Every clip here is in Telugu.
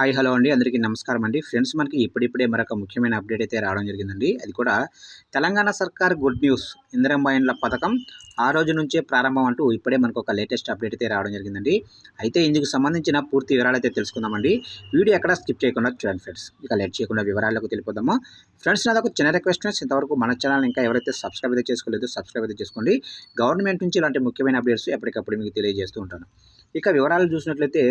హాయ్ హలో అండి. అందరికీ నమస్కారం అండి. ఫ్రెండ్స్ మనకి ఇప్పుడిప్పుడే మరొక ముఖ్యమైన అప్డేట్ అయితే రావడం జరిగిందండి. అది కూడా తెలంగాణ సర్కార్ గుడ్ న్యూస్ ఇందిరమ్మ పథకం ఆ రోజు నుంచే ప్రారంభం అంటూ ఇప్పుడే మనకు ఒక లేటెస్ట్ అప్డేట్ అయితే రావడం జరిగిందండి. అయితే ఇందుకు సంబంధించిన పూర్తి వివరాలు అయితే తెలుసుకుందామండి. వీడియో ఎక్కడ స్కిప్ చేయకుండా చూడండి ఫ్రెండ్స్. ఇక లేట్ చేయకుండా వివరాలకు తెలిపోదాము ఫ్రెండ్స్ నాదొక చిన్న రిక్వెస్ట్ ఫ్రెండ్స్. ఇంతవరకు మన ఛానల్ ఇంకా ఎవరైతే సబ్స్క్రైబ్ అయితే చేసుకోలేదు సబ్స్క్రైబ్ అయితే చేసుకోండి. గవర్నమెంట్ నుంచి ఇలాంటి ముఖ్యమైన అప్డేట్స్ ఎప్పటికప్పుడు మీకు తెలియజేస్తూ ఉంటాను. ఇక వివరాలు చూసినట్లయితే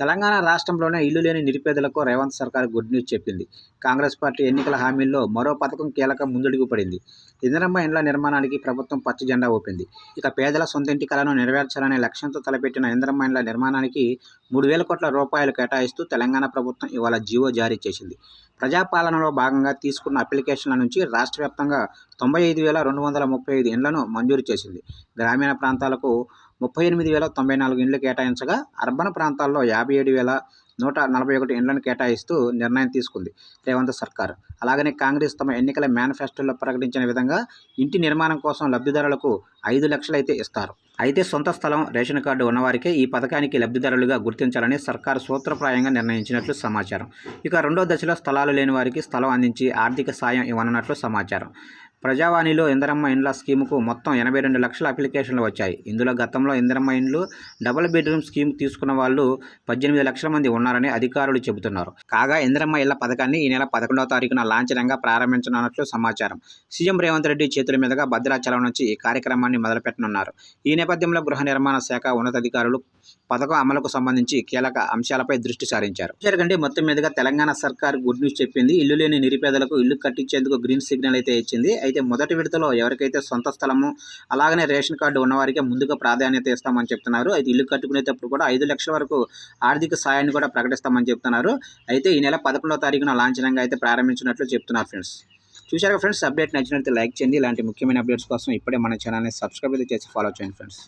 తెలంగాణ రాష్ట్రంలోనే ఇల్లు లేని నిరుపేదలకు రేవంత్ సర్కార్ గుడ్ న్యూస్ చెప్పింది. కాంగ్రెస్ పార్టీ ఎన్నికల హామీల్లో మరో పథకం కీలక ముందడుగు పడింది. ఇందిరమ్మ ఇండ్ల నిర్మాణానికి ప్రభుత్వం పచ్చ జెండా ఊపింది. ఇక పేదల సొంత ఇంటి కలను నెరవేర్చాలనే లక్ష్యంతో తలపెట్టిన ఇందిరమ్మ ఇండ్ల నిర్మాణానికి మూడు వేల కోట్ల రూపాయలు కేటాయిస్తూ తెలంగాణ ప్రభుత్వం ఇవాళ జీవో జారీ చేసింది. ప్రజాపాలనలో భాగంగా తీసుకున్న అప్లికేషన్ల నుంచి రాష్ట్ర వ్యాప్తంగా తొంభై ఐదు వేల రెండు వందల ముప్పై ఐదు ఇండ్లను మంజూరు చేసింది. గ్రామీణ ప్రాంతాలకు ముప్పై ఎనిమిది వేల తొంభై నాలుగు ఇండ్లు కేటాయించగా అర్బన్ ప్రాంతాల్లో యాభై ఏడు వేల నూట నలభై ఒకటి ఇండ్లను కేటాయిస్తూ నిర్ణయం తీసుకుంది రేవంత్ సర్కార్. అలాగనే కాంగ్రెస్ తమ ఎన్నికల మేనిఫెస్టోలో ప్రకటించిన విధంగా ఇంటి నిర్మాణం కోసం లబ్ధిదారులకు ఐదు లక్షలైతే ఇస్తారు. అయితే సొంత స్థలం రేషన్ కార్డు ఉన్నవారికే ఈ పథకానికి లబ్ధిదారులుగా గుర్తించాలని సర్కారు సూత్రప్రాయంగా నిర్ణయించినట్లు సమాచారం. ఇక రెండో దశలో స్థలాలు లేని వారికి స్థలం అందించి ఆర్థిక సాయం ఇవ్వనున్నట్లు సమాచారం. ప్రజావాణిలో ఇందరమ్మ ఇండ్ల స్కీముకు మొత్తం ఎనభై రెండు లక్షల అప్లికేషన్లు వచ్చాయి. ఇందులో గతంలో ఇందరమ్మ ఇండ్లు డబుల్ బెడ్రూమ్ స్కీమ్ తీసుకున్న వాళ్ళు పద్దెనిమిది లక్షల మంది ఉన్నారని అధికారులు చెబుతున్నారు. కాగా ఇందరమ్మ ఇళ్ళ పథకాన్ని ఈ నెల పదకొండవ తారీఖున లాంఛనంగా ప్రారంభించనున్నట్లు సమాచారం. సీఎం రేవంత్ రెడ్డి చేతుల మీదుగా భద్రాచలం నుంచి ఈ కార్యక్రమాన్ని మొదలుపెట్టనున్నారు. ఈ నేపథ్యంలో గృహ నిర్మాణ శాఖ ఉన్నతాధికారులు పథకం అమలుకు సంబంధించి కీలక అంశాలపై దృష్టి సారించారు. జరగండి మొత్తం మీదుగా తెలంగాణ సర్కార్ గుడ్ న్యూస్ చెప్పింది. ఇల్లు లేని నిరుపేదలకు ఇల్లు కట్టించేందుకు గ్రీన్ సిగ్నల్ అయితే ఇచ్చింది. అయితే మొదటి విడతలో ఎవరికైతే సొంత స్థలము అలాగనే రేషన్ కార్డు ఉన్నవారికి ముందుగా ప్రాధాన్యత ఇస్తామని చెప్తున్నారు. అయితే ఇల్లు కట్టుకునేటప్పుడు కూడా ఐదు లక్షల వరకు ఆర్థిక సాయాన్ని కూడా ప్రకటిస్తామని చెప్తున్నారు. అయితే ఈ నెల పదకొండవ తారీఖున లాంఛనంగా అయితే ప్రారంభించినట్లు చెప్తున్నారు ఫ్రెండ్స్. చూశారు ఫ్రెండ్స్ అప్డేట్ నచ్చినట్లయితే లైక్ చేయండి. ఇలాంటి ముఖ్యమైన అప్డేట్స్ కోసం ఇప్పుడే మన ఛానల్ని సబ్స్క్రైబ్ అయితే చేసి ఫాలో చేయండి ఫ్రెండ్స్.